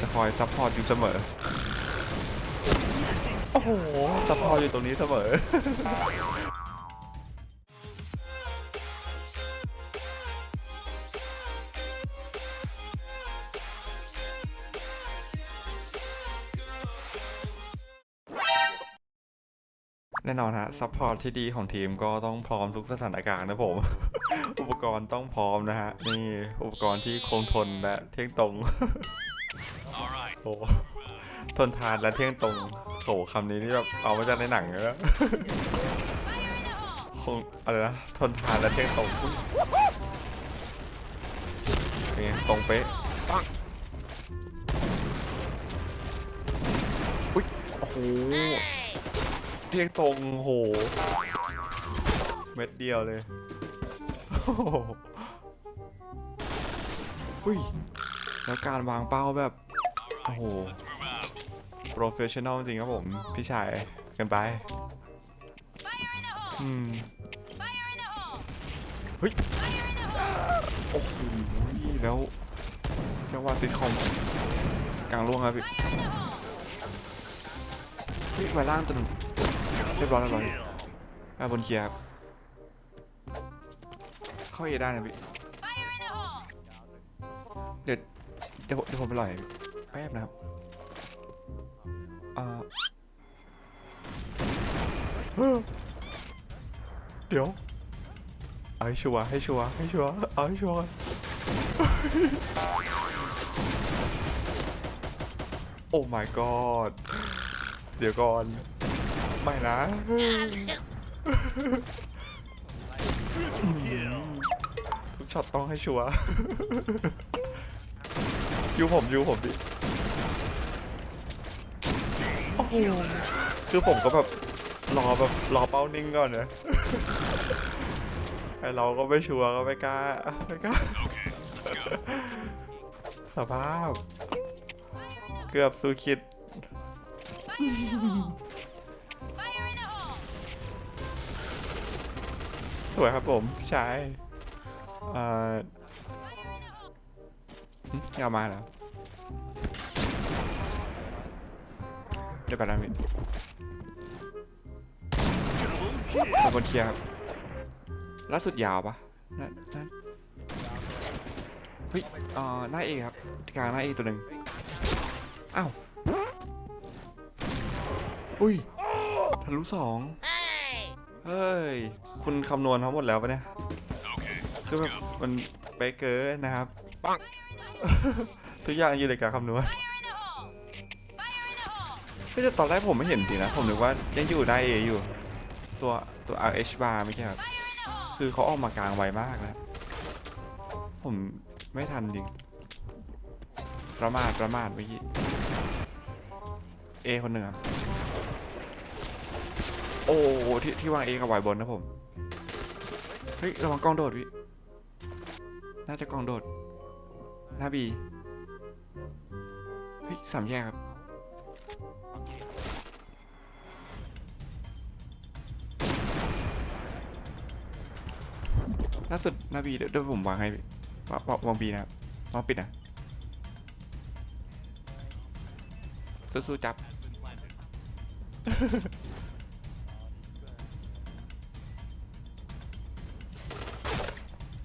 จะคอยซัพพอร์ตอยู่เสมอ โอ้โห ซัพพอร์ตอยู่ตรงนี้เสมอแน่นอนฮะซัพพอร์ตที่ดีของทีมก็ต้องพร้อมทุกสถานการณ์นะผม ปกรณ์ต้องพร้อมนะฮะ นี่อุปกรณ์ที่คงทนและเที่ยงตรงโอ้ทนทานและเที่ยงตรงโหคำนี้นี่แบบเอามาจากในหนังเลยนะคงอะไรนะทนทานและเที่ยงตรงอุ๊ยเป็นไงตรงเป๊ะปังอุ้ยโอ้โหเที่ยงตรงโหเม็ดเดียวเลยโอ้โหอุ้ย แล้วการวางเป้าแบบ โอ้โห โปรเฟชชั่นอลจริงครับผม พี่ชายกันไป อืมเฮ้ย โอ้โห แล้วจังหวะติดคอมกลางล่วงครับพี่เฮ้ยไปล่างตัวหนึงเรียบร้อยเรียบร้อยอ่าบนเคลียร์ครับ เข้าเอได้นะพี่ เดี๋ยวเดี๋ยวผมเดี๋ยวผมไปหล่อยแป๊บนะครับอ่าเดี๋ยวเอาให้ชัวร์ให้ชัวร์ให้ชัวร์เอาให้ชัวร์ก่อนโอ้ my god เดี๋ยวก่อน ไม่นะ ช็อตต้องให้ชัวร์ ยูผมยูผมดิโอ้โหคือผมก็แบบรอแบบรอเป้านิ่งก่อนนะไอเราก็ไม่ชัวร์ก็ไม่กล้าไม่กล้าสภาพ เกือบสู้คิดสวยครับผมใช่ เอ่อหึยามาแล้วเดี๋ยวก่อนนะพี่มาบนเคลียร์ครับล่าสุดยาวปะนั่นนั่นเฮ้ยเอ่อหน้าเอครับกลางหน้าเอตัวหนึ่งอ้าว อุ้ยทะลุสอง เฮ้ย คุณคำนวณทั้งหมดแล้วปะเนี่ย คือแบบมันไปเกินนะครับปังทุกอย่างอยู่ในการคำนวณก็จะตอนแรกผมไม่เห็นสินะ ผมนึกว่ายังอยู่ได้เออยู่ ตัวตัว RH bar ไม่ใช่ครับ คือเขาออกมากลางไวมากนะผมไม่ทันจริงประมาทประมาทเมื่อกี้เอคนหนึ่งครับโอ้ที่ที่วางเอกับไวบนนะผม เฮ้ยระวังกล้องโดดพี่ น่าจะกองโดดหน้าบีเฮ้ยสามแยกครับล่าสุดหน้าบีเดี๋ยวเดี๋ยผมวางให้วางวางวางบีนะครับวางปิดนะสู้ๆจับ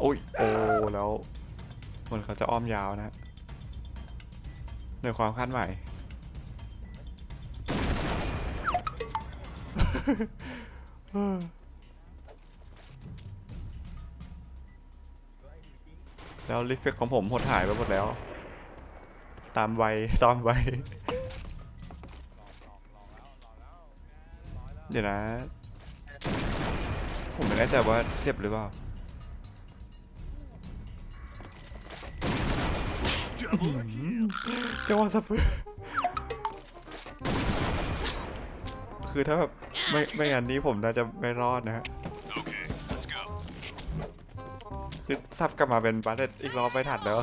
โอ้ยโอ้แล้วมันเขาจะอ้อมยาวนะฮะในความคาดหมายแล้วรีเฟกของผมหดหายไปหมดแล้ว ตามไวตามวัยเดี๋ยวนะ ผมไม่แน่ใจว่าเจ็บหรือเปล่า จังหวะสะพือคือถ้าแบบไม่ไม่งั้นนี้ผมน่าจะไม่รอดนะฮะคือซับกลับมาเป็นบาเลตอีกรอบไม่ทันแล้ว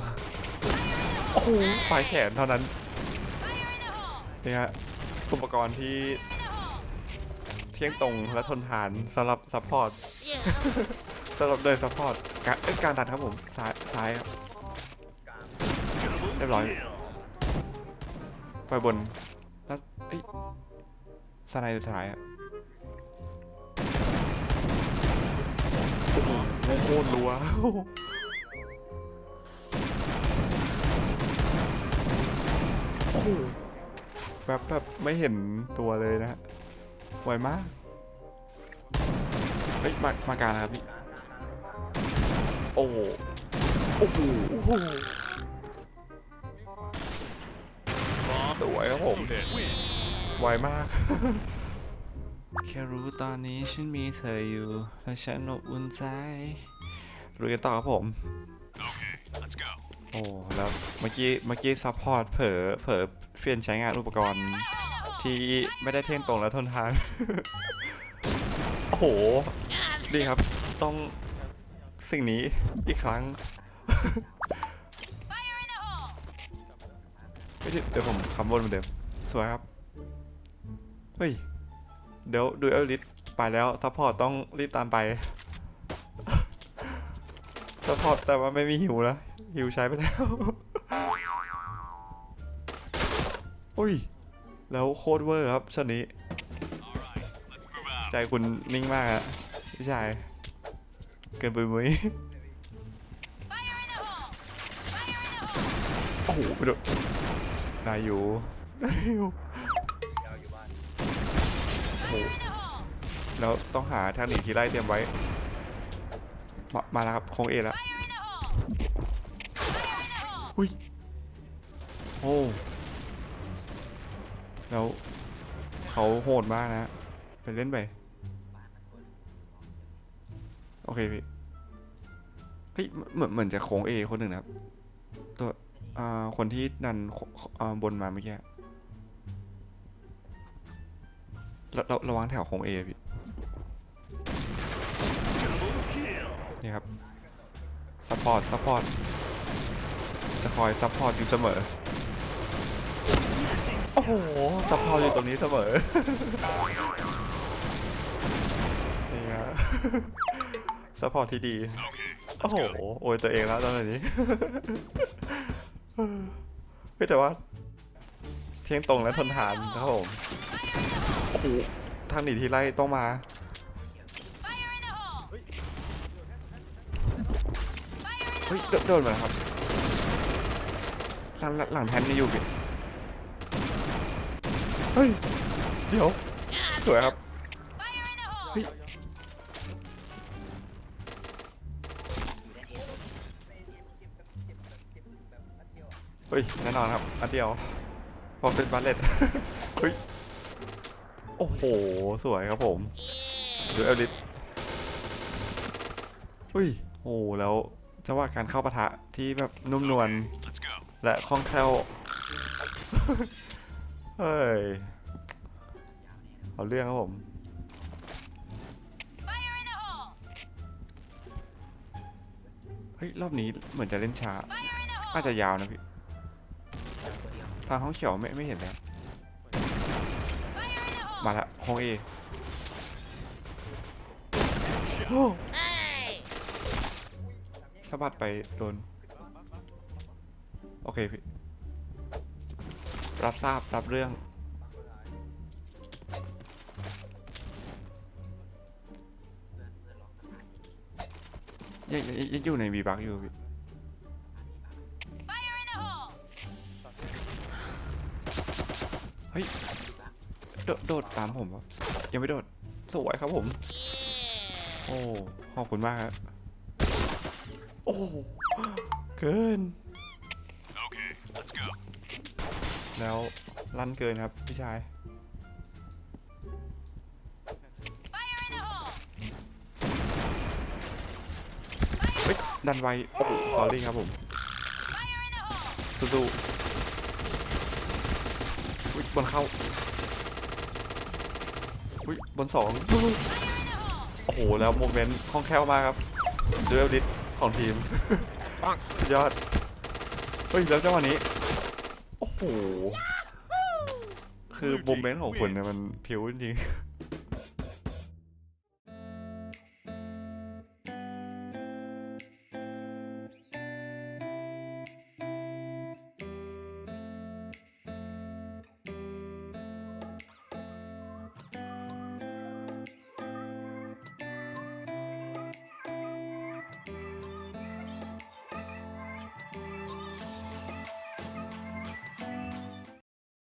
โอ้โหปลายแขนเท่านั้นนี่ฮะอุปกรณ์ที่เที่ยงตรงและทนทานสำหรับซัพพอร์ตสำหรับเดินซัพพอร์ตการเอ้ยการดันครับผมซ้ายซ้ายครับ เรียบร้อยไปบนแล้วเอ้สไนสุดท้ายอะโอ้โหโคตรรัวแบบแบบไม่เห็นตัวเลยนะฮะไวมาก เฮ้ย มา มาการนะครับพี่ โอ้โหโอ้โห สวยครับผม ไวมาก แค่รู้ตอนนี้ฉันมีเธออยู่ และฉันอบอุ่นใจรู้กันต่อครับผม โอ้ แล้วเมื่อกี้เมื่อกี้ซัพพอร์ตเผลอเผลอเปลี่ยนใช้งานอุปกรณ์ ที่ไม่ได้เท่งตรงและทนทาน โอ้โห ดีครับ ต้องสิ่งนี้อีกครั้ง ไม่ใช่เดี๋ยวผมคำบนเหมือนเดิมสวยครับ เฮ้ย เดี๋ยวดูเอลลิสไปแล้วซัพพอร์ตต้องรีบตามไปซัพพอร์ตแต่ว่าไม่มีหิวนะหิวใช้ไปแล้วอุ้ย แล้วโคตรเวอร์ครับช็อตนี้ ใจคุณนิ่งมากอะพี่ชาย เกินไปมุ้ยโอ้โหไปดู นายอยู่นายอยู่โอ้โหแล้วต้องหาทางหนีทีไล่เตรียมไว้ มามาแล้วครับคงเอแล้วอุ้ยโอ้แล้วเขาโหดมากนะไปเล่นไปโอเคพี่เฮ้ยเหมือนเหมือนจะโค้งเอคนหนึ่งนะครับตัวอ่า คนที่ดันบนมาเมื่อกี้เราราระวังแถวโค้งเอพี่นี่ครับซัพพอร์ตซัพพอร์ตจะคอยซัพพอร์ตอยู่เสมอ โอ้โหซัพพอร์ตอยู่ตรงนี้เสมอนี่ฮะซัพพอร์ตที่ดี โอ้โห โอ้ยตัวเองแล้วตอนนี้ เฮ้ยแต่ว่า เที่ยงตรงและทนทานนะครับผมโอ้โหทางหนีทีไล่ต้องมา เฮ้ยโดโดนมาแล้วครับ หลังหลังแทนนี่อยู่พี่เฮ้ย เดี๋ยว สวยครับ เฮ้ยแน่นอนครับอันเดียวพอเป็นบัลเลตเฮ้ยโอ้โห สวยครับผมดูเอลลิสเฮ้ยโอ้แล้วจะว่าการเข้าปะทะที่แบบนุ่มนวลและคล่องแคล่วเฮ้ยเอาเรื่องครับผมเฮ้ยรอบนี้เหมือนจะเล่นช้าอาจจะยาวนะพี่ ทางห้องเขียวไม่ไม่เห็นแล้ว มาละห้องเอโอ้สะบัดไปโดน โอเคพี่ รับทราบรับเรื่อง ยังยังยังอยู่ในวีบักอยู่พี่ ฮ้ยโดดโดดตามผมวะยังไม่โดดสวยครับผม โอ้ขอบคุณมากครับโอ้เกินแล้วลั่นเกินครับพี่ชายเฮ้ยดันไวโอ้โหสอรี่ครับผมสู้ๆ อุ้ยบนเข้าอุ้ยบนสองโอ้โห แล้วโมเมนต์คล่องแคล่วมากครับดูเอลดิสของทีมสุดยอด เฮ้ย แล้วจังหวะนี้ โอ้โห คือโมเมนต์ของคุณเนี่ยมันผิวจริงๆ